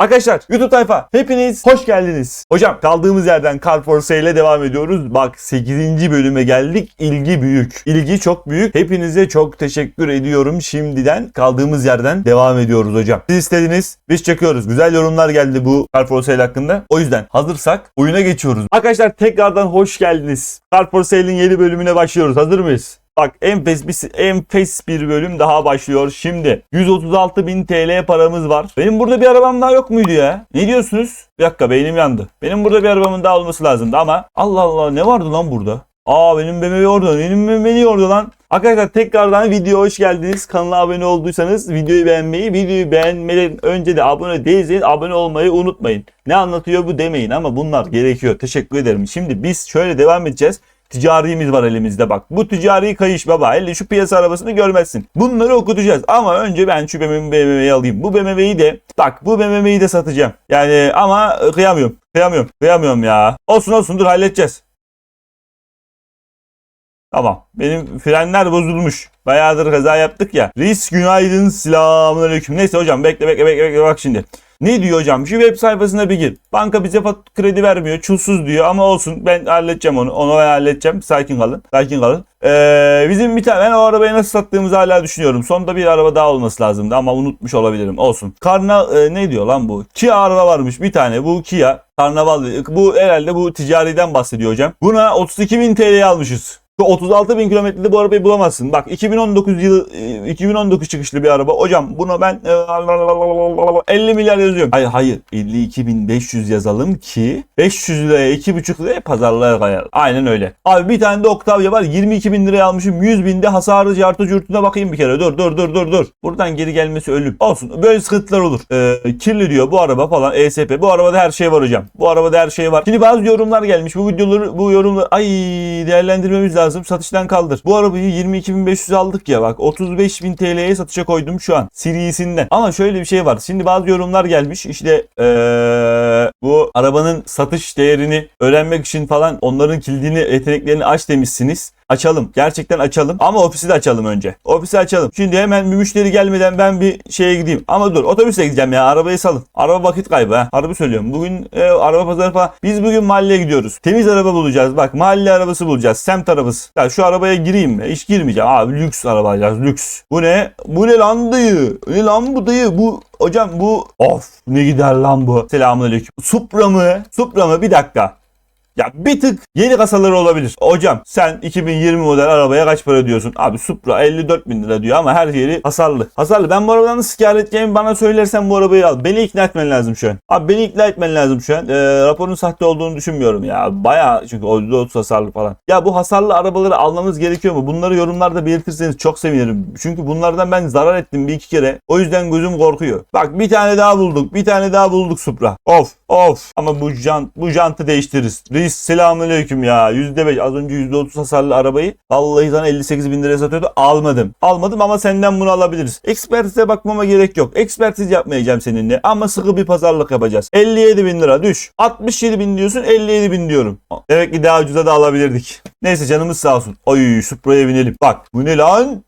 Arkadaşlar YouTube tayfa hepiniz hoş geldiniz. Hocam kaldığımız yerden Car for Sale ile devam ediyoruz. Bak 8. bölüme geldik. İlgi büyük. İlgi çok büyük. Hepinize çok teşekkür ediyorum. Şimdiden kaldığımız yerden devam ediyoruz hocam. Siz istediniz. Biz çekiyoruz. Güzel yorumlar geldi bu Car for Sale hakkında. O yüzden hazırsak oyuna geçiyoruz. Arkadaşlar tekrardan hoş geldiniz. Car for Sale'in yeni bölümüne başlıyoruz. Hazır mıyız? Bak enfes bir, enfes bir bölüm daha başlıyor. Şimdi 136 bin TL paramız var. Benim burada bir arabam daha yok muydu ya? Ne diyorsunuz? Bir dakika beynim yandı. Benim burada bir arabamın daha olması lazımdı ama Allah Allah ne vardı lan burada? Aa benim BMW orada. Benim BMW orada lan? Arkadaşlar tekrardan videoya hoş geldiniz. Kanala abone olduysanız videoyu beğenmeyi, videoyu beğenmeden önce de abone değilseniz abone olmayı unutmayın. Ne anlatıyor bu demeyin ama bunlar gerekiyor. Teşekkür ederim. Şimdi biz şöyle devam edeceğiz. Ticarimiz var elimizde bak. Bu ticari kayış baba. Elle şu piyasa arabasını görmezsin. Bunları okutacağız. Ama önce ben şu BMW'yi alayım. Bu BMW'yi de bak bu BMW'yi de satacağım. Yani ama e, kıyamıyorum. Kıyamıyorum. Kıyamıyorum ya. Olsun olsun dur halledeceğiz. Tamam. Benim frenler bozulmuş. Bayağıdır kaza yaptık ya. Risk günaydın selamünaleyküm. Neyse hocam bekle bekle bekle bekle bak şimdi. Ne diyor hocam? Şu web sayfasına bir gir. Banka bize kredi vermiyor. Çulsuz diyor ama olsun. Ben halledeceğim onu. Onu halledeceğim. Sakin kalın. Sakin kalın. Ee, bizim bir tane ben o arabayı nasıl sattığımızı hala düşünüyorum. Sonunda bir araba daha olması lazımdı ama unutmuş olabilirim. Olsun. Karna e, ne diyor lan bu? Kia araba varmış bir tane. Bu Kia. Karnaval. Bu herhalde bu ticariden bahsediyor hocam. Buna 32 bin TL'ye almışız. Şu 36 bin kilometrede bu arabayı bulamazsın. Bak 2019 yılı e, 2019 çıkışlı bir araba. Hocam buna ben e, 50 milyar yazıyorum. Hayır hayır 52.500 yazalım ki 500 liraya 2,5 liraya pazarlığa kayalım. Aynen öyle. Abi bir tane de Octavia var 22 bin liraya almışım 100 binde hasarı cartı curtuna bakayım bir kere. Dur dur dur dur dur. Buradan geri gelmesi ölüm. Olsun böyle sıkıntılar olur. Ee, kirli diyor bu araba falan ESP. Bu arabada her şey var hocam. Bu arabada her şey var. Şimdi bazı yorumlar gelmiş. Bu videoları bu yorumları ay değerlendirmemiz lazım. Satıştan kaldır. Bu arabayı 22.500 aldık ya bak 35.000 TL'ye satışa koydum şu an. Serisinden. Ama şöyle bir şey var. Şimdi bazı yorumlar gelmiş. İşte ee, bu arabanın satış değerini öğrenmek için falan onların kilidini yeteneklerini aç demişsiniz. Açalım. Gerçekten açalım. Ama ofisi de açalım önce. Ofisi açalım. Şimdi hemen bir müşteri gelmeden ben bir şeye gideyim. Ama dur otobüsle gideceğim ya. Arabayı salın. Araba vakit kaybı ha. Harbi söylüyorum. Bugün e, araba pazarı falan. Biz bugün mahalleye gidiyoruz. Temiz araba bulacağız. Bak mahalle arabası bulacağız. Semt arabası. Ya şu arabaya gireyim mi? Hiç girmeyeceğim. Abi lüks araba alacağız. Lüks. Bu ne? Bu ne lan dayı? Ne lan bu dayı? Bu Hocam bu of ne gider lan bu. Selamünaleyküm. Supra mı? Supra mı? Bir dakika. Ya bir tık yeni kasaları olabilir. Hocam sen 2020 model arabaya kaç para diyorsun? Abi Supra 54 bin lira diyor ama her yeri hasarlı. Hasarlı. Ben bu arabadan nasıl kar bana söylersen bu arabayı al. Beni ikna etmen lazım şu an. Abi beni ikna etmen lazım şu an. Ee, raporun sahte olduğunu düşünmüyorum ya. Baya çünkü %30 hasarlı falan. Ya bu hasarlı arabaları almamız gerekiyor mu? Bunları yorumlarda belirtirseniz çok sevinirim. Çünkü bunlardan ben zarar ettim bir iki kere. O yüzden gözüm korkuyor. Bak bir tane daha bulduk. Bir tane daha bulduk Supra. Of of. Ama bu jant bu jantı değiştiririz. Reis selamünaleyküm ya. %5 az önce %30 hasarlı arabayı vallahi sana 58 bin liraya satıyordu. Almadım. Almadım ama senden bunu alabiliriz. Ekspertize bakmama gerek yok. Ekspertiz yapmayacağım seninle ama sıkı bir pazarlık yapacağız. 57 bin lira düş. 67 bin diyorsun 57 bin diyorum. Demek ki daha ucuza da alabilirdik. Neyse canımız sağ olsun. Oy Supra'ya binelim. Bak bu ne lan?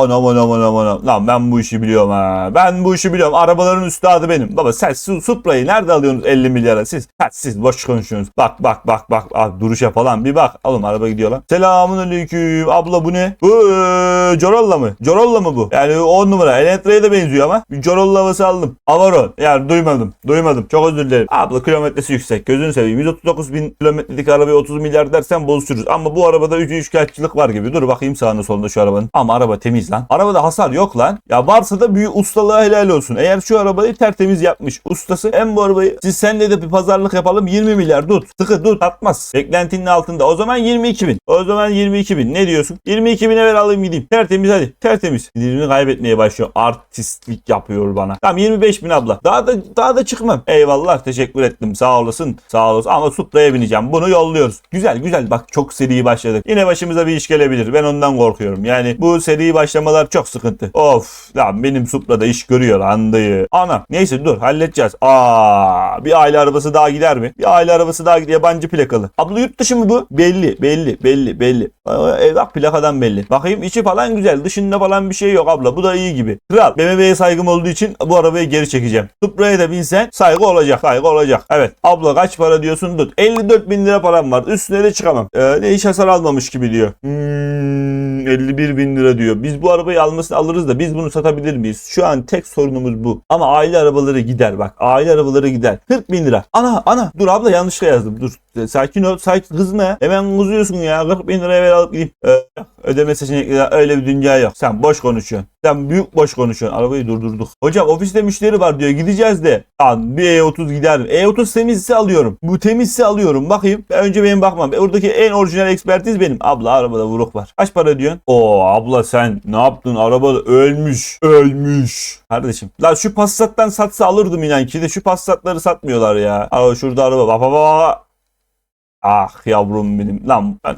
Anam anam anam anam. Lan ben bu işi biliyorum ha. Ben bu işi biliyorum. Arabaların üstadı benim. Baba sen Su- Supra'yı nerede alıyorsunuz 50 milyara siz? Ha, siz boş konuşuyorsunuz. Bak bak bak bak. Abi, duruşa falan bir bak. Oğlum araba gidiyor lan. Selamun aleyküm. Abla bu ne? Bu ee, Corolla mı? Corolla mı bu? Yani 10 numara. Elentra'ya da benziyor ama. Corolla havası aldım. Avaron. Yani duymadım. Duymadım. Çok özür dilerim. Abla kilometresi yüksek. Gözünü seveyim. 139 bin kilometrelik arabaya 30 milyar dersen bozuşuruz. Ama bu arabada 3 üçkağıtçılık var gibi. Dur bakayım sağında solunda şu arabanın. Ama araba temiz lan. Arabada hasar yok lan. Ya varsa da büyük ustalığa helal olsun. Eğer şu arabayı tertemiz yapmış ustası hem bu arabayı siz senle de bir pazarlık yapalım 20 milyar tut. Sıkı tut atmaz. Beklentinin altında. O zaman 22 bin. O zaman 22 bin. Ne diyorsun? 22 bine ver alayım gideyim. Tertemiz hadi. Tertemiz. Sinirini kaybetmeye başlıyor. Artistlik yapıyor bana. Tamam 25 bin abla. Daha da daha da çıkmam. Eyvallah teşekkür ettim. Sağ olasın. Sağ olasın. Ama Supra'ya bineceğim. Bunu yolluyoruz. Güzel güzel. Bak çok seri başladık. Yine başımıza bir iş gelebilir. Ben ondan korkuyorum. Yani bu seri başlamalar çok sıkıntı. Of. Lan benim Supra'da iş görüyor andayı. Ana. Neyse dur halledeceğiz. Aa, bir aile arabası daha gider mi? Bir aile arabası daha gider. Yabancı plakalı. Abla yurt dışı mı bu? Belli belli belli belli. E, bak plakadan belli. Bakayım içi falan güzel. Dışında falan bir şey yok abla. Bu da iyi gibi. Kral. BMW'ye saygım olduğu için bu arabayı geri çekeceğim. Supra'ya da binsen saygı olacak. Saygı olacak. Evet. Abla kaç para diyorsun tut. 54 bin lira param var. Üstüne de çıkamam. Ee, ne hiç hasar almamış gibi diyor. Hmm, 51 bin lira diyor. Biz bu arabayı almasını alırız da biz bunu satabilir miyiz? Şu an tek sorunumuz bu. Ama aile arabaları gider bak. Aile arabaları gider. 40 bin lira. Ana ana. Dur abla yanlışlıkla yazdım. Dur. Sakin ol. Sakin. Kızma. Hemen kızıyorsun ya. 40 bin liraya ver alıp gideyim. Ee, ödeme seçenekleri öyle bir dünya yok. Sen boş konuşuyorsun. Sen büyük boş konuşuyorsun. Arabayı durdurduk. Hocam ofiste müşteri var diyor. Gideceğiz de. Lan bir E30 gider. E30 temizse alıyorum. Bu temizse alıyorum. Bakayım. Ben önce benim bakmam. Oradaki en orijinal ekspertiz benim. Abla arabada vuruk var. Kaç para diyorsun? Oo abla sen ne yaptın? Arabada ölmüş. Ölmüş. Kardeşim. La şu Passat'tan satsa alırdım inan ki de şu Passat'ları satmıyorlar ya. Aa şurada araba. Bak bak. Ah yavrum benim. Lan ben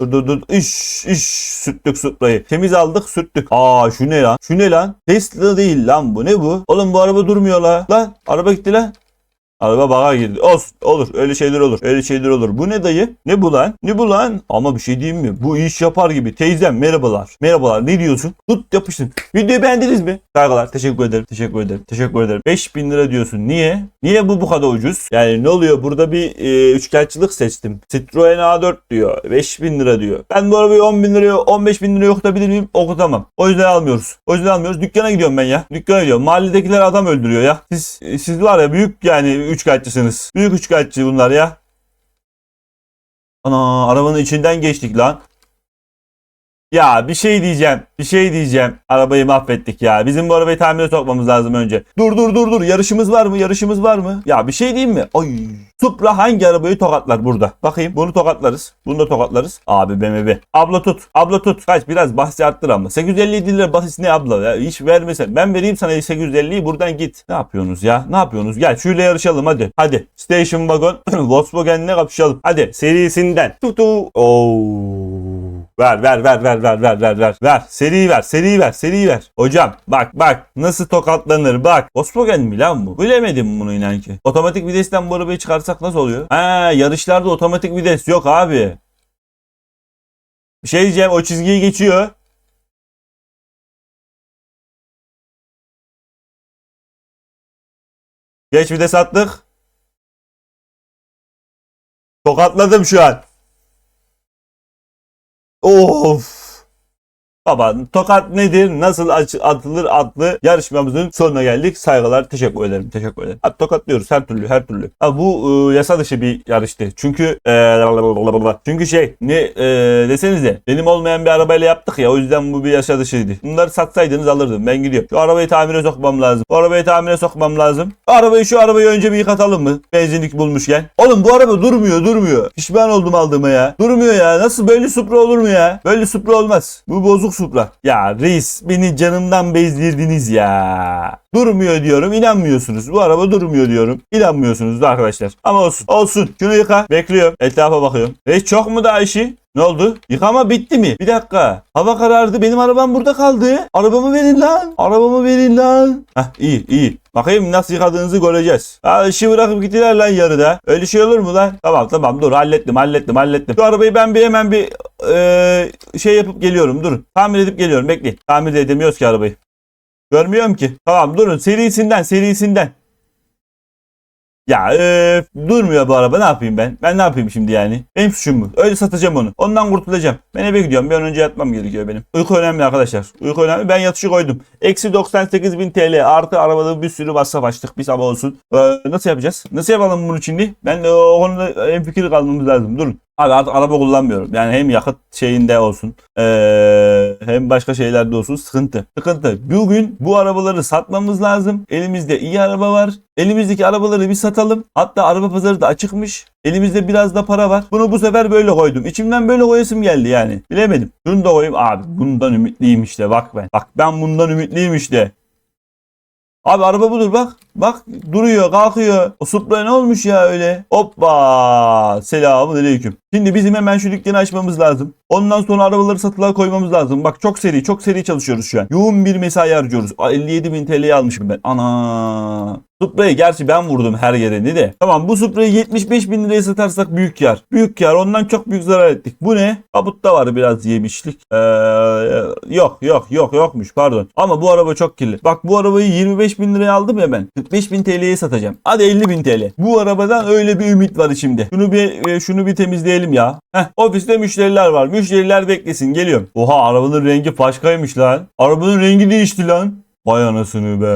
Dur dur dur. İş iş sürttük Supra'yı. Temiz aldık sürttük. Aa şu ne lan? Şu ne lan? Tesla değil lan bu. Ne bu? Oğlum bu araba durmuyor la. Lan araba gitti lan. Araba bağa girdi. Olsun. Olur. Öyle şeyler olur. Öyle şeyler olur. Bu ne dayı? Ne bu lan? Ne bu lan? Ama bir şey diyeyim mi? Bu iş yapar gibi. Teyzem merhabalar. Merhabalar. Ne diyorsun? Tut yapıştın. Videoyu beğendiniz mi? Saygılar. Teşekkür ederim. Teşekkür ederim. Teşekkür ederim. 5000 lira diyorsun. Niye? Niye bu bu kadar ucuz? Yani ne oluyor? Burada bir e, üçkağıtçılık seçtim. Citroen A4 diyor. 5000 lira diyor. Ben bu arabayı 10 bin liraya 15 bin liraya okutabilir miyim? Okutamam. O yüzden almıyoruz. O yüzden almıyoruz. Dükkana gidiyorum ben ya. Dükkana gidiyorum. Mahalledekiler adam öldürüyor ya. Siz siz var ya büyük yani üçkağıtçısınız. Büyük üçkağıtçı bunlar ya. Ana arabanın içinden geçtik lan. Ya bir şey diyeceğim. Bir şey diyeceğim. Arabayı mahvettik ya. Bizim bu arabayı tamire sokmamız lazım önce. Dur dur dur dur. Yarışımız var mı? Yarışımız var mı? Ya bir şey diyeyim mi? Ay. Supra hangi arabayı tokatlar burada? Bakayım. Bunu tokatlarız. Bunu da tokatlarız. Abi BMW. Abla tut. Abla tut. Kaç biraz bahsi arttır ama. 850 lira bahis ne abla ya? Hiç vermesen. Ben vereyim sana 850'yi buradan git. Ne yapıyorsunuz ya? Ne yapıyorsunuz? Gel şöyle yarışalım hadi. Hadi. Station Wagon. Volkswagen'le kapışalım. Hadi. Serisinden. Tutu. Oo. Ver ver ver ver ver ver ver ver. Ver. Seri ver. Seri ver. Seri ver. Hocam bak bak nasıl tokatlanır bak. Volkswagen mi lan bu? Bilemedim bunu inan ki. Otomatik vitesten bu arabayı çıkarsak nasıl oluyor? Ha yarışlarda otomatik vites yok abi. Bir şey diyeceğim o çizgiyi geçiyor. Geç vites attık. Tokatladım şu an. Of. Baba tokat nedir? Nasıl atılır adlı yarışmamızın sonuna geldik. Saygılar. Teşekkür ederim. Teşekkür ederim. Abi tokatlıyoruz her türlü her türlü. Abi bu e, yasa dışı bir yarıştı. Çünkü e, çünkü şey ne e, desenize benim olmayan bir arabayla yaptık ya o yüzden bu bir yasa dışıydı. Bunları satsaydınız alırdım. Ben gidiyorum. Şu arabayı tamire sokmam lazım. Bu arabayı tamire sokmam lazım. Arabayı şu arabayı önce bir yıkatalım mı? Benzinlik bulmuşken. Oğlum bu araba durmuyor durmuyor. Pişman oldum aldığıma ya. Durmuyor ya. Nasıl böyle Supra olur mu ya? Böyle Supra olmaz. Bu bozuk Supra. Ya reis beni canımdan bezdirdiniz ya. Durmuyor diyorum inanmıyorsunuz. Bu araba durmuyor diyorum. İnanmıyorsunuz da arkadaşlar. Ama olsun. Olsun. Şunu yıka. Bekliyorum. Etrafa bakıyorum. Reis çok mu daha işi? Ne oldu? Yıkama bitti mi? Bir dakika. Hava karardı. Benim arabam burada kaldı. Arabamı verin lan. Arabamı verin lan. Heh iyi iyi. Bakayım nasıl yıkadığınızı göreceğiz. Ha işi bırakıp gittiler lan yarıda. Öyle şey olur mu lan? Tamam tamam dur hallettim hallettim hallettim. Şu arabayı ben bir hemen bir eee, şey yapıp geliyorum. Durun. Tamir edip geliyorum. Bekleyin. Tamir de edemiyoruz ki arabayı. Görmüyorum ki. Tamam durun serisinden serisinden. Ya e, durmuyor bu araba ne yapayım ben? Ben ne yapayım şimdi yani? Benim suçum mu? Öyle satacağım onu. Ondan kurtulacağım. Ben eve gidiyorum. Bir an önce yatmam gerekiyor benim. Uyku önemli arkadaşlar. Uyku önemli. Ben yatışı koydum. Eksi 98.000 TL artı arabada bir sürü masraf açtık. Bir sabah olsun. Ee, nasıl yapacağız? Nasıl yapalım bunu şimdi? Ben de o konuda en fikir kalmamız lazım. Durun. Abi artık araba kullanmıyorum. Yani hem yakıt şeyinde olsun ee, hem başka şeylerde olsun sıkıntı. Sıkıntı. Bugün bu arabaları satmamız lazım. Elimizde iyi araba var. Elimizdeki arabaları bir satalım. Hatta araba pazarı da açıkmış. Elimizde biraz da para var. Bunu bu sefer böyle koydum. İçimden böyle koyasım geldi yani. Bilemedim. Şunu da koyayım. Abi bundan ümitliyim işte bak ben. Bak ben bundan ümitliyim işte. Abi araba budur bak. Bak duruyor kalkıyor. O Supra ne olmuş ya öyle? Hoppa. Selamun aleyküm. Şimdi bizim hemen şu dükkanı açmamız lazım. Ondan sonra arabaları satılığa koymamız lazım. Bak çok seri çok seri çalışıyoruz şu an. Yoğun bir mesai harcıyoruz. 57 bin TL'ye almışım ben. Ana. Supra'yı gerçi ben vurdum her yerini de. Tamam bu Supra'yı 75 bin liraya satarsak büyük kar. Büyük kar ondan çok büyük zarar ettik. Bu ne? Kaputta var biraz yemişlik. Ee, yok yok yok yokmuş pardon. Ama bu araba çok kirli. Bak bu arabayı 25 bin liraya aldım ya ben. 45 bin TL'ye satacağım. Hadi 50 bin TL. Bu arabadan öyle bir ümit var içimde. Şunu bir e, şunu bir temizleyelim ya. Heh, ofiste müşteriler var. Müşteriler beklesin geliyorum. Oha arabanın rengi başkaymış lan. Arabanın rengi değişti lan. Vay anasını be.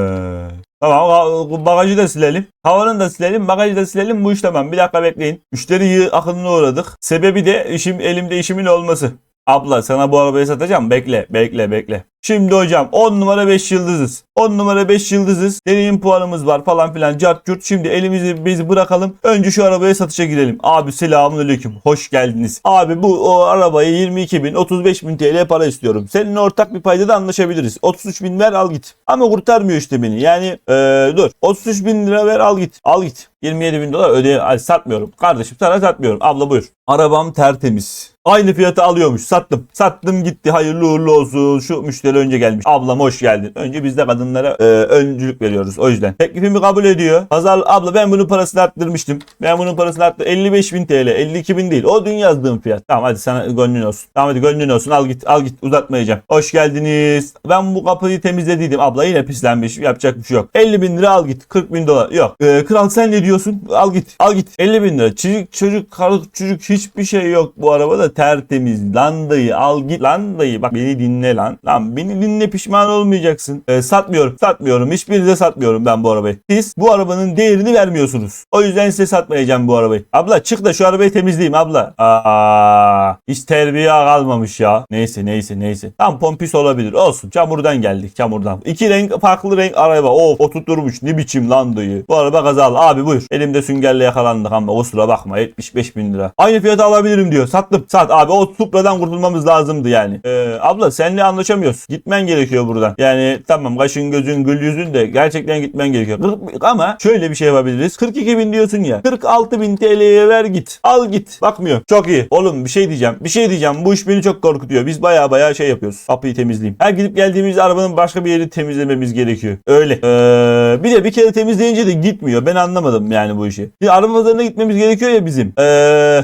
Tamam ba- bagajı da silelim. Havanı da silelim, bagajı da silelim. Bu iş tamam. Bir dakika bekleyin. Müşteri akınına uğradık. Sebebi de işim elimde işimin olması. Abla sana bu arabayı satacağım. Bekle, bekle, bekle. Şimdi hocam 10 numara 5 yıldızız. 10 numara 5 yıldızız. Deneyim puanımız var falan filan cart curt. Şimdi elimizi bizi bırakalım. Önce şu arabaya satışa girelim. Abi selamünaleyküm. Hoş geldiniz. Abi bu o arabayı 22 bin 35 bin TL para istiyorum. Seninle ortak bir paydada anlaşabiliriz. 33 bin ver al git. Ama kurtarmıyor işte beni. Yani eee, dur 33 bin lira ver al git. Al git. 27 bin dolar öde satmıyorum. Kardeşim sana satmıyorum. Abla buyur. Arabam tertemiz. Aynı fiyata alıyormuş. Sattım. Sattım gitti. Hayırlı uğurlu olsun. Şu müşteri önce gelmiş. Ablam hoş geldin. Önce biz de kadınlara e, öncülük veriyoruz. O yüzden. Teklifimi kabul ediyor. Pazar abla ben bunun parasını arttırmıştım. Ben bunun parasını arttırdım. 55 bin TL. 52 bin değil. O dün yazdığım fiyat. Tamam hadi sana gönlün olsun. Tamam hadi gönlün olsun. Al git. Al git. Uzatmayacağım. Hoş geldiniz. Ben bu kapıyı temizlediydim. Abla yine pislenmiş. Yapacak bir şey yok. 50 bin lira al git. 40 bin dolar. Yok. E, kral sen ne diyorsun? Al git. Al git. 50 bin lira. Çocuk çocuk karı çocuk hiçbir şey yok bu arabada tertemiz. Lan dayı al git. Lan dayı bak beni dinle lan. Lan beni dinle pişman olmayacaksın. Ee, satmıyorum. Satmıyorum. Hiçbirinize satmıyorum ben bu arabayı. Siz bu arabanın değerini vermiyorsunuz. O yüzden size satmayacağım bu arabayı. Abla çık da şu arabayı temizleyeyim abla. Aa, hiç terbiye kalmamış ya. Neyse neyse neyse. Tam pompis olabilir. Olsun. Çamurdan geldik. Çamurdan. İki renk farklı renk araba. Of oturtmuş. Ne biçim lan dayı. Bu araba kazalı. Abi buyur. Elimde süngerle yakalandık ama kusura bakma. 75 bin lira. Aynı fiyata alabilirim diyor. Sattım. Sat abi. O Supra'dan kurtulmamız lazımdı yani. Ee, abla seninle anlaşamıyoruz. Gitmen gerekiyor buradan. Yani tamam kaşın gözün gül yüzün de gerçekten gitmen gerekiyor. Kırk- ama şöyle bir şey yapabiliriz. 42 bin diyorsun ya. 46 bin TL'ye ver git. Al git. Bakmıyor. Çok iyi. Oğlum bir şey diyeceğim. Bir şey diyeceğim. Bu iş beni çok korkutuyor. Biz baya baya şey yapıyoruz. Kapıyı temizleyeyim. Her gidip geldiğimiz arabanın başka bir yeri temizlememiz gerekiyor. Öyle. Ee, bir de bir kere temizleyince de gitmiyor. Ben anlamadım yani bu işi. Bir araba pazarına gitmemiz gerekiyor ya bizim. Ee,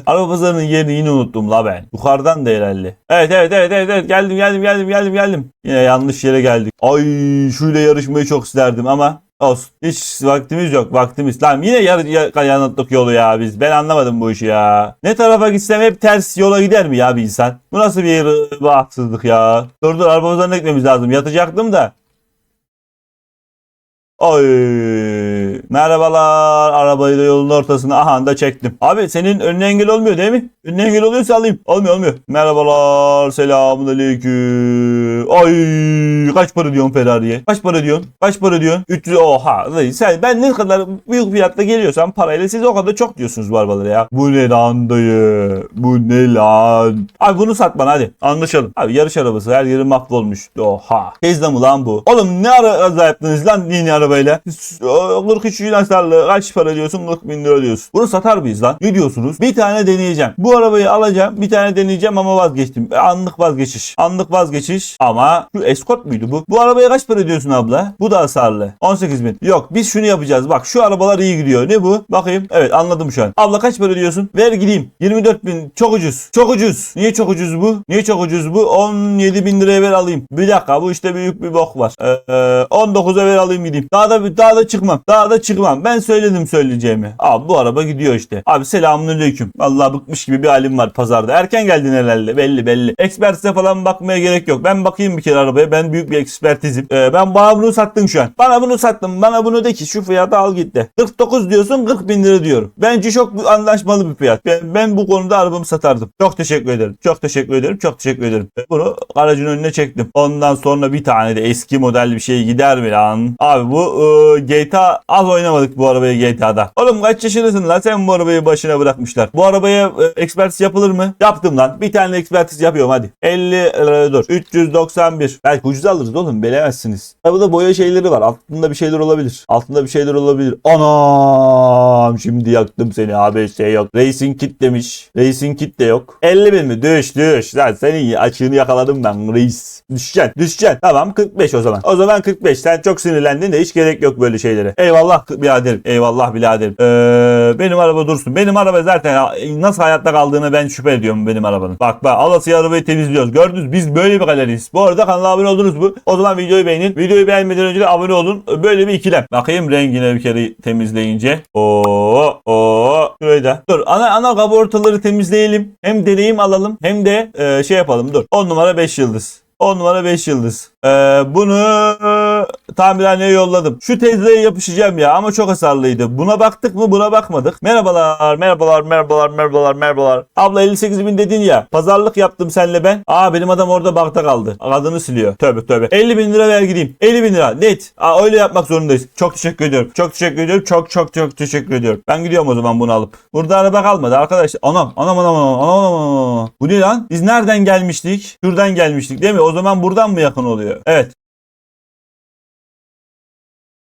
araba pazarının yerini yine unuttum la ben. Yukarıdan da herhalde. Evet evet evet evet, evet. geldim geldim geldim geldim geldim. Yine yanlış yere geldik. Ay şuyla yarışmayı çok isterdim ama olsun. Hiç vaktimiz yok vaktimiz. Lan yine yar, yar, yanıtlık yolu ya biz. Ben anlamadım bu işi ya. Ne tarafa gitsem hep ters yola gider mi ya bir insan? Bu nasıl bir, bir haksızlık ya? Dur dur araba pazarına gitmemiz lazım. Yatacaktım da. Oy. Merhabalar. Arabayı da yolun ortasına aha da çektim. Abi senin önüne engel olmuyor değil mi? Önüne engel oluyorsa alayım. Olmuyor olmuyor. Merhabalar. Selamun aleyküm. Ay kaç para diyorsun Ferrari'ye? Kaç para diyorsun? Kaç para diyorsun? 300 oha. Sen ben ne kadar büyük fiyatla geliyorsam parayla siz o kadar çok diyorsunuz bu arabalara ya. Bu ne lan dayı? Bu ne lan? Abi bunu sat hadi. Anlaşalım. Abi yarış arabası her yeri mahvolmuş. Oha. Tesla mı lan bu? Oğlum ne ara yaptınız lan yeni arabayla? 43 gün hasarlı kaç para diyorsun? 40 bin lira diyorsun. Bunu satar mıyız lan? Ne diyorsunuz? Bir tane deneyeceğim. Bu arabayı alacağım. Bir tane deneyeceğim ama vazgeçtim. E, Anlık vazgeçiş. Anlık vazgeçiş. Ama şu Escort muydu bu? Bu arabaya kaç para diyorsun abla? Bu da hasarlı. 18 bin. Yok biz şunu yapacağız. Bak şu arabalar iyi gidiyor. Ne bu? Bakayım. Evet anladım şu an. Abla kaç para diyorsun? Ver gideyim. 24 bin. Çok ucuz. Çok ucuz. Niye çok ucuz bu? Niye çok ucuz bu? 17 bin liraya ver alayım. Bir dakika bu işte büyük bir bok var. Ee, e, 19'a ver alayım gideyim. Daha da daha da çıkmam. Daha da çıkmam. Ben söyledim söyleyeceğimi. Abi bu araba gidiyor işte. Abi selamünaleyküm. Vallahi bıkmış gibi bir halim var pazarda. Erken geldin herhalde. Belli belli. Ekspertize falan bakmaya gerek yok. Ben bakayım bir kere arabaya. Ben büyük bir ekspertizim. Ee, ben bana bunu sattın şu an. Bana bunu sattın. Bana bunu de ki şu fiyata al git de. 49 diyorsun 40 bin lira diyorum. Bence çok anlaşmalı bir fiyat. Ben, ben bu konuda arabamı satardım. Çok teşekkür ederim. Çok teşekkür ederim. Çok teşekkür ederim. Bunu aracın önüne çektim. Ondan sonra bir tane de eski model bir şey gider mi lan? Abi bu e, GTA az oynamadık bu arabayı GTA'da. Oğlum kaç yaşındasın lan sen bu arabayı başına bırakmışlar. Bu arabaya e, ekspertiz yapılır mı? Yaptım lan. Bir tane ekspertiz yapıyorum hadi. 50 e, dur. 391. Belki ucuz alırız oğlum bilemezsiniz. Arabada boya şeyleri var. Altında bir şeyler olabilir. Altında bir şeyler olabilir. Anam şimdi yaktım seni abi şey yok. Racing kit demiş. Racing kit de yok. 50 bin mi? Düş düş. Lan senin açığını yakaladım ben reis. Düşeceksin düşeceksin. Tamam 45 o zaman. O zaman 45. Sen çok sinirlendin de hiç gerek yok böyle şeylere. Eyvallah biraderim. Eyvallah biraderim. Ee, benim araba dursun. Benim araba zaten nasıl hayatta kaldığını ben şüphe ediyorum benim arabanın. Bak bak alasıya arabayı temizliyoruz. Gördünüz biz böyle bir galeriyiz. Bu arada kanala abone oldunuz mu? O zaman videoyu beğenin. Videoyu beğenmeden önce de abone olun. Böyle bir ikilem. Bakayım rengine bir kere temizleyince. Oo oo. Şurayı da. Dur ana ana kabortaları temizleyelim. Hem deneyim alalım hem de e, şey yapalım. Dur. 10 numara 5 yıldız. 10 numara 5 yıldız. Ee, bunu tamirhaneye yolladım. Şu tezleye yapışacağım ya ama çok hasarlıydı. Buna baktık mı? Buna bakmadık. Merhabalar, merhabalar, merhabalar, merhabalar, merhabalar. Abla 58 bin dedin ya. Pazarlık yaptım senle ben. Aa benim adam orada bakta kaldı. Adını siliyor. Tövbe tövbe. 50 bin lira ver gideyim. 50 bin lira. Net. Aa öyle yapmak zorundayız. Çok teşekkür ediyorum. Çok teşekkür ediyorum. Çok çok çok teşekkür ediyorum. Ben gidiyorum o zaman bunu alıp. Burada araba kalmadı arkadaşlar. Anam anam anam anam anam anam. Bu ne lan? Biz nereden gelmiştik? Şuradan gelmiştik değil mi? O zaman buradan mı yakın oluyor? Evet.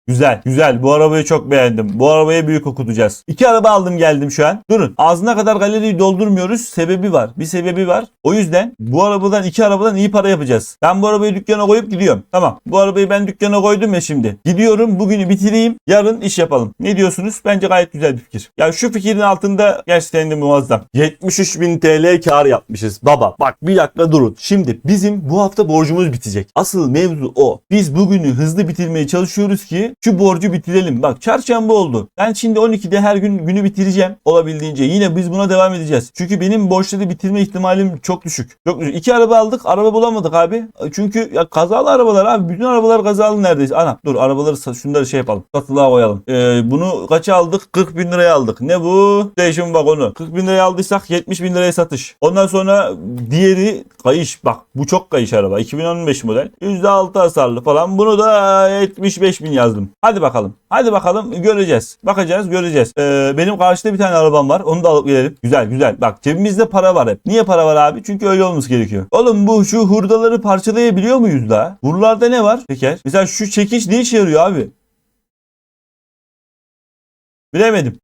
Güzel, güzel. Bu arabayı çok beğendim. Bu arabaya büyük okutacağız. İki araba aldım geldim şu an. Durun. Ağzına kadar galeriyi doldurmuyoruz. Sebebi var. Bir sebebi var. O yüzden bu arabadan iki arabadan iyi para yapacağız. Ben bu arabayı dükkana koyup gidiyorum. Tamam. Bu arabayı ben dükkana koydum ya şimdi. Gidiyorum. Bugünü bitireyim. Yarın iş yapalım. Ne diyorsunuz? Bence gayet güzel bir fikir. Ya şu fikrin altında gerçekten de muazzam. 73 bin TL kar yapmışız. Baba bak bir dakika durun. Şimdi bizim bu hafta borcumuz bitecek. Asıl mevzu o. Biz bugünü hızlı bitirmeye çalışıyoruz ki şu borcu bitirelim. Bak çarşamba oldu. Ben şimdi 12'de her gün günü bitireceğim olabildiğince. Yine biz buna devam edeceğiz. Çünkü benim borçları bitirme ihtimalim çok düşük. Çok düşük. İki araba aldık. Araba bulamadık abi. Çünkü ya kazalı arabalar abi. Bütün arabalar kazalı neredeyse. Ana dur arabaları şunları şey yapalım. Satılığa koyalım. Ee, bunu kaça aldık? 40 bin liraya aldık. Ne bu? Station wagonu. 40 bin liraya aldıysak 70 bin liraya satış. Ondan sonra diğeri kayış. Bak bu çok kayış araba. 2015 model. %6 hasarlı falan. Bunu da 75 bin yazdım. Hadi bakalım. Hadi bakalım göreceğiz. Bakacağız göreceğiz. Ee, benim karşıda bir tane arabam var. Onu da alıp gelelim. Güzel güzel. Bak cebimizde para var hep. Niye para var abi? Çünkü öyle olması gerekiyor. Oğlum bu şu hurdaları parçalayabiliyor muyuz da? Buralarda ne var? Teker. Mesela şu çekiş ne işe yarıyor abi? Bilemedim.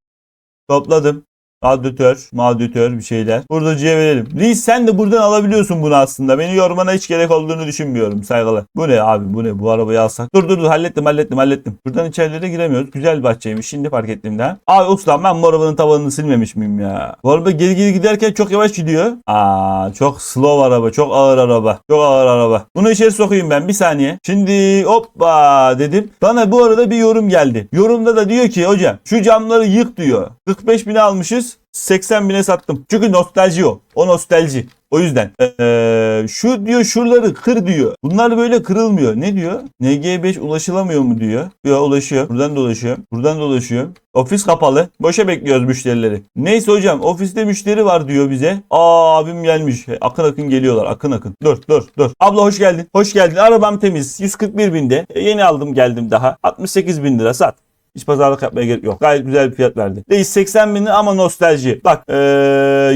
Topladım. Radyatör, madyatör bir şeyler. Hurdacıya verelim. Reis sen de buradan alabiliyorsun bunu aslında. Beni yormana hiç gerek olduğunu düşünmüyorum saygılı. Bu ne abi bu ne bu arabayı alsak. Dur dur dur hallettim hallettim hallettim. Buradan içerilere giremiyoruz. Güzel bahçeymiş şimdi fark ettim daha. Abi ustam ben bu arabanın tavanını silmemiş miyim ya? Bu araba geri geri giderken çok yavaş gidiyor. Aa çok slow araba çok ağır araba. Çok ağır araba. Bunu içeri sokayım ben bir saniye. Şimdi hoppa dedim. Bana bu arada bir yorum geldi. Yorumda da diyor ki hocam şu camları yık diyor. 45 bine almışız. 80 bine sattım. Çünkü nostalji o. O nostalji. O yüzden. Ee, şu diyor şuraları kır diyor. Bunlar böyle kırılmıyor. Ne diyor? NG5 ulaşılamıyor mu diyor. Yok ulaşıyor. Buradan dolaşıyor. Buradan dolaşıyor. Ofis kapalı. Boşa bekliyoruz müşterileri. Neyse hocam ofiste müşteri var diyor bize. Aa abim gelmiş. Akın akın geliyorlar. Akın akın. Dur dur dur. Abla hoş geldin. Hoş geldin. Arabam temiz. 141 binde. E, yeni aldım geldim daha. 68 bin lira sat. Hiç pazarlık yapmaya gerek yok. Gayet güzel bir fiyat verdi. Reis 80 bin ama nostalji. Bak ee,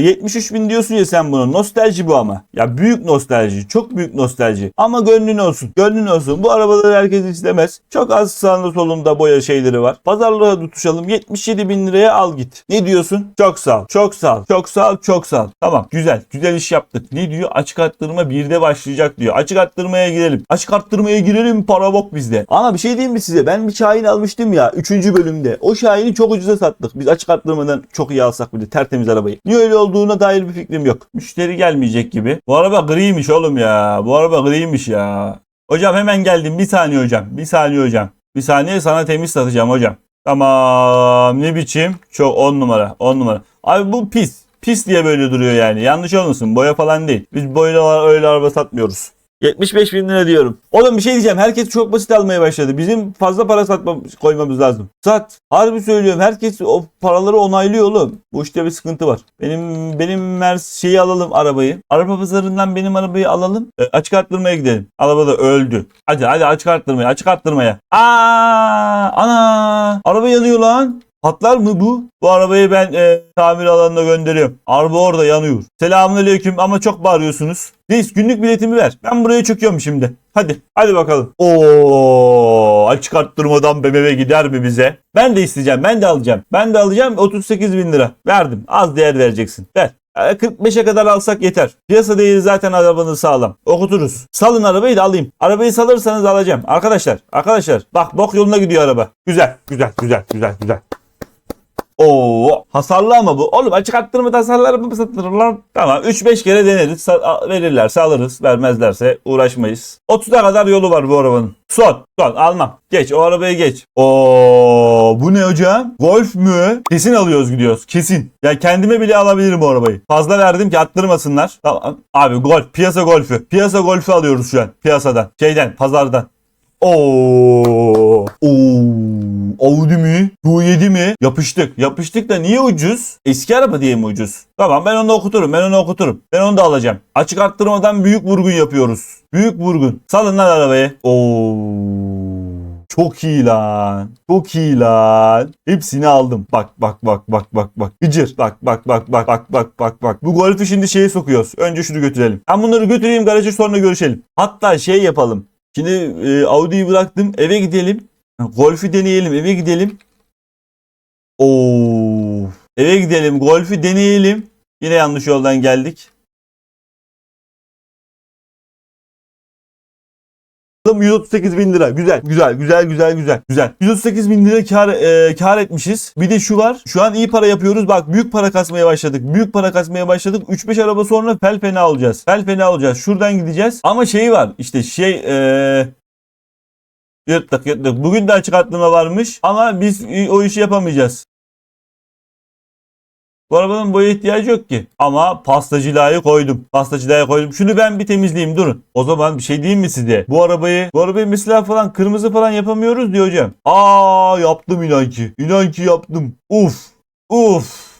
73 bin diyorsun ya sen bunu. Nostalji bu ama. Ya büyük nostalji. Çok büyük nostalji. Ama gönlün olsun. Gönlün olsun. Bu arabaları herkes istemez. Çok az sağında solunda boya şeyleri var. Pazarlığa tutuşalım. 77 bin liraya al git. Ne diyorsun? Çok sağ ol. Çok sağ ol. Çok sağ ol. Çok sağ ol. Tamam. Güzel. Güzel iş yaptık. Ne diyor? Açık arttırma birde başlayacak diyor. Açık arttırmaya girelim. Açık arttırmaya girelim. Para bok bizde. Ama bir şey diyeyim mi size? Ben bir Şahin almıştım ya. 3. bölümde. O Şahin'i çok ucuza sattık. Biz açık arttırmadan çok iyi alsak bile tertemiz arabayı. Niye öyle olduğuna dair bir fikrim yok. Müşteri gelmeyecek gibi. Bu araba griymiş oğlum ya. Bu araba griymiş ya. Hocam hemen geldim. Bir saniye hocam. Bir saniye hocam. Bir saniye sana temiz satacağım hocam. Tamam. Ne biçim? Çok 10 numara. 10 numara. Abi bu pis. Pis diye böyle duruyor yani. Yanlış olmasın. Boya falan değil. Biz boyalar öyle araba satmıyoruz. 75 bin lira diyorum. Oğlum bir şey diyeceğim. Herkes çok basit almaya başladı. Bizim fazla para satma, koymamız lazım. Sat. Harbi söylüyorum. Herkes o paraları onaylıyor oğlum. Bu işte bir sıkıntı var. Benim benim Mers şeyi alalım arabayı. Araba pazarından benim arabayı alalım. E, açık arttırmaya gidelim. Araba da öldü. Hadi hadi açık arttırmaya. Açık arttırmaya. Aa! Ana! Araba yanıyor lan. Patlar mı bu? Bu arabayı ben e, tamir alanına gönderiyorum. Araba orada yanıyor. Selamünaleyküm ama çok bağırıyorsunuz. Reis günlük biletimi ver. Ben buraya çöküyorum şimdi. Hadi. Hadi bakalım. Oo, açık arttırmadan BMW gider mi bize? Ben de isteyeceğim. Ben de alacağım. Ben de alacağım. 38 bin lira. Verdim. Az değer vereceksin. Ver. E, 45'e kadar alsak yeter. Piyasa değeri zaten arabanın sağlam. Okuturuz. Salın arabayı da alayım. Arabayı salırsanız alacağım. Arkadaşlar. Arkadaşlar. Bak bok yoluna gidiyor araba. Güzel. Güzel. Güzel. Güzel. Güzel. Oo, hasarlı ama bu. Oğlum açık arttırma hasarları mı satırlar? Tamam 3-5 kere deneriz. Sa- verirlerse alırız. Vermezlerse uğraşmayız. 30'a kadar yolu var bu arabanın. Son. Son. Almam. Geç. O arabayı geç. Oo, bu ne hocam? Golf mü? Kesin alıyoruz gidiyoruz. Kesin. Ya kendime bile alabilirim bu arabayı. Fazla verdim ki attırmasınlar. Tamam. Abi golf. Piyasa golfü. Piyasa golfü alıyoruz şu an. Piyasadan. Şeyden. Pazardan. Oo. Oo. Audi mi? Q7 mi? Yapıştık. Yapıştık da niye ucuz? Eski araba diye mi ucuz? Tamam ben onu okuturum. Ben onu okuturum. Ben onu da alacağım. Açık arttırmadan büyük vurgun yapıyoruz. Büyük vurgun. Salın lan arabayı. Oo. Çok iyi lan. Çok iyi lan. Hepsini aldım. Bak bak bak bak bak bak. Gıcır. Bak bak bak bak bak bak bak bak. Bu golfü şimdi şeye sokuyoruz. Önce şunu götürelim. Ben bunları götüreyim garaja sonra görüşelim. Hatta şey yapalım. Şimdi e, Audi'yi bıraktım. Eve gidelim. Golf'ü deneyelim. Eve gidelim. Oo. Eve gidelim. Golf'ü deneyelim. Yine yanlış yoldan geldik. 138 bin lira. Güzel, güzel, güzel, güzel, güzel, güzel. 138 bin lira kar, e, kar etmişiz. Bir de şu var. Şu an iyi para yapıyoruz. Bak büyük para kasmaya başladık. Büyük para kasmaya başladık. 3-5 araba sonra fel fena olacağız. Fel fena olacağız. Şuradan gideceğiz. Ama şey var. İşte şey e, Yırttık yırttık. Bugün de açık arttırma varmış ama biz o işi yapamayacağız. Bu arabanın boya ihtiyacı yok ki. Ama pastacılığa koydum. Pastacılığa koydum. Şunu ben bir temizleyeyim durun. O zaman bir şey diyeyim mi size? Bu arabayı, bu arabayı mesela falan kırmızı falan yapamıyoruz diyor hocam. Aa yaptım inan ki. İnan ki yaptım. Uf. Uf.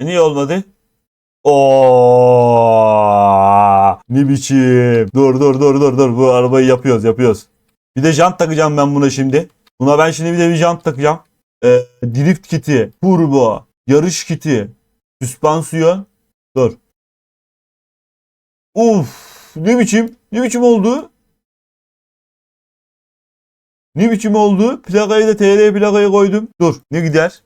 E, niye olmadı? Oo, ne biçim. Dur dur dur dur dur. Bu arabayı yapıyoruz yapıyoruz. Bir de jant takacağım ben buna şimdi. Buna ben şimdi bir de bir jant takacağım. Ee, drift kiti, turbo, yarış kiti, süspansiyon. Dur. Uf, ne biçim? Ne biçim oldu? Ne biçim oldu? Plakayı da TR plakayı koydum. Dur, ne gider?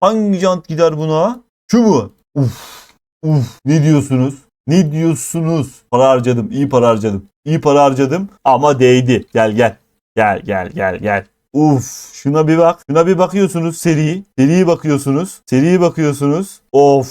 Hangi jant gider buna? Şu mu? Uf, uf, ne diyorsunuz? Ne diyorsunuz? Para harcadım, iyi para harcadım. İyi para harcadım ama değdi. Gel gel. Gel gel gel gel. Uf şuna bir bak. Şuna bir bakıyorsunuz seri. Seri bakıyorsunuz. Seri bakıyorsunuz. Of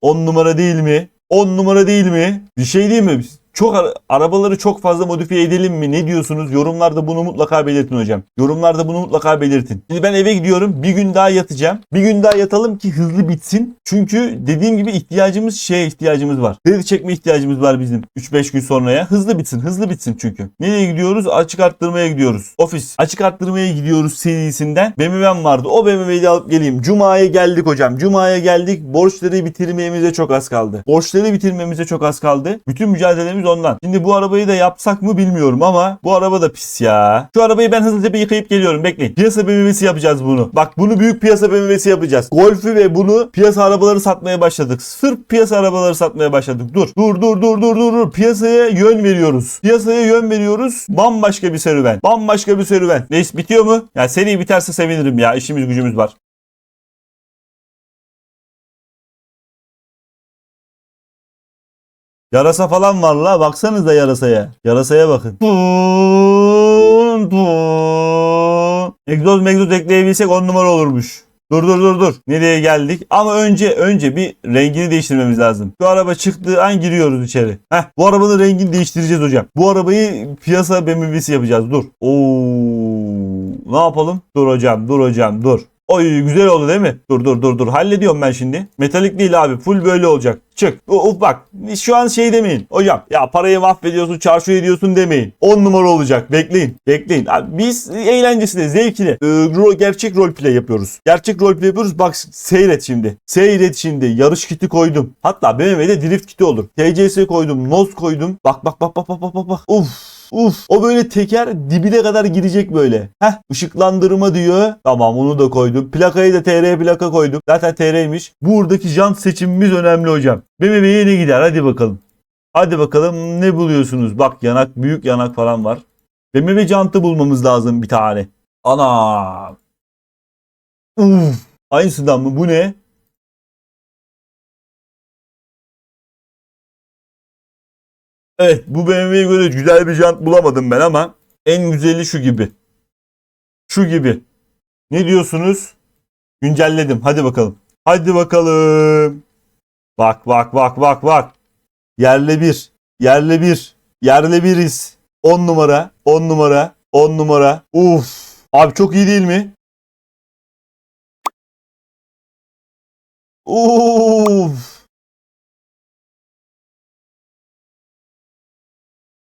10 numara değil mi? 10 numara değil mi? Bir şey değil mi? Çok ara- arabaları çok fazla modifiye edelim mi? Ne diyorsunuz? Yorumlarda bunu mutlaka belirtin hocam. Yorumlarda bunu mutlaka belirtin. Şimdi ben eve gidiyorum. Bir gün daha yatacağım. Bir gün daha yatalım ki hızlı bitsin. Çünkü dediğim gibi ihtiyacımız şeye ihtiyacımız var. Kredi çekme ihtiyacımız var bizim 3-5 gün sonraya. Hızlı bitsin. Hızlı bitsin çünkü. Nereye gidiyoruz? Açık arttırmaya gidiyoruz. Ofis. Açık arttırmaya gidiyoruz serisinden. BMW'm vardı. O BMW'yi de alıp geleyim. Cuma'ya geldik hocam. Cuma'ya geldik. Borçları bitirmemize çok az kaldı. Borçları bitirmemize çok az kaldı. Bütün mücadelemiz ondan. Şimdi bu arabayı da yapsak mı bilmiyorum ama bu araba da pis ya. Şu arabayı ben hızlıca bir yıkayıp geliyorum. Bekleyin. Piyasa BMW'si yapacağız bunu. Bak bunu büyük piyasa BMW'si yapacağız. Golf'ü ve bunu piyasa arabaları satmaya başladık. Sırf piyasa arabaları satmaya başladık. Dur. Dur dur dur dur dur. dur. Piyasaya yön veriyoruz. Piyasaya yön veriyoruz. Bambaşka bir serüven. Bambaşka bir serüven. Neyse bitiyor mu? Ya seri biterse sevinirim ya. İşimiz gücümüz var. Yarasa falan var la. Baksanıza yarasaya. Yarasaya bakın. Pun, pun. Egzoz megzoz ekleyebilsek 10 numara olurmuş. Dur dur dur dur. Nereye geldik? Ama önce önce bir rengini değiştirmemiz lazım. Şu araba çıktığı an giriyoruz içeri. Heh, bu arabanın rengini değiştireceğiz hocam. Bu arabayı piyasa BMW'si yapacağız. Dur. Oo, ne yapalım? Dur hocam, dur hocam, dur. Oy güzel oldu değil mi? Dur dur dur dur. Hallediyorum ben şimdi. Metalik değil abi. Full böyle olacak. Çık. Uf bak. Şu an şey demeyin. Hocam ya parayı mahvediyorsun, çarşıyor ediyorsun demeyin. 10 numara olacak. Bekleyin. Bekleyin. Abi biz eğlencesine, zevkine e, ro- gerçek roleplay yapıyoruz. Gerçek roleplay yapıyoruz. Bak seyret şimdi. Seyret şimdi. Yarış kiti koydum. Hatta BMW'de drift kiti olur. TCS koydum. NOS koydum. Bak bak bak bak bak bak. bak. Uf. Uf o böyle teker dibine kadar girecek böyle. Heh ışıklandırma diyor. Tamam onu da koydum. Plakayı da TR plaka koydum. Zaten TR'ymiş. Buradaki jant seçimimiz önemli hocam. BMW'ye ne gider hadi bakalım. Hadi bakalım ne buluyorsunuz? Bak yanak büyük yanak falan var. BMW jantı bulmamız lazım bir tane. Ana. Uf. Aynısından mı? Bu ne? Evet bu BMW'ye göre güzel bir jant bulamadım ben ama en güzeli şu gibi. Şu gibi. Ne diyorsunuz? Güncelledim. Hadi bakalım. Hadi bakalım. Bak bak bak bak bak. Yerle bir. Yerle bir. Yerle biriz. 10 numara. 10 numara. 10 numara. Uf. Abi çok iyi değil mi? Uf.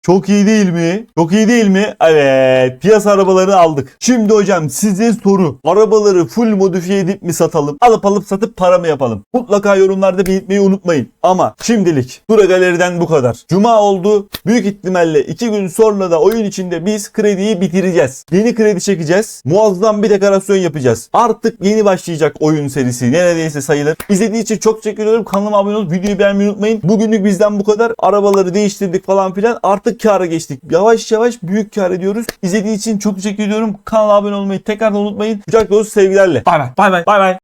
Çok iyi değil mi? Çok iyi değil mi? Evet. Piyasa arabalarını aldık. Şimdi hocam size soru. Arabaları full modifiye edip mi satalım? Alıp alıp satıp para mı yapalım? Mutlaka yorumlarda belirtmeyi unutmayın. Ama şimdilik Dura Galeri'den bu kadar. Cuma oldu. Büyük ihtimalle 2 gün sonra da oyun içinde biz krediyi bitireceğiz. Yeni kredi çekeceğiz. Muazzam bir dekorasyon yapacağız. Artık yeni başlayacak oyun serisi. Neredeyse sayılır. İzlediğiniz için çok teşekkür ederim. Kanalıma abone olup videoyu beğenmeyi unutmayın. Bugünlük bizden bu kadar. Arabaları değiştirdik falan filan. Artık kâra geçtik. Yavaş yavaş büyük kâr ediyoruz. İzlediğiniz için çok teşekkür ediyorum. Kanala abone olmayı tekrardan unutmayın. Kucak dolusu sevgilerle. Bay bay. Bay bay. Bay bay.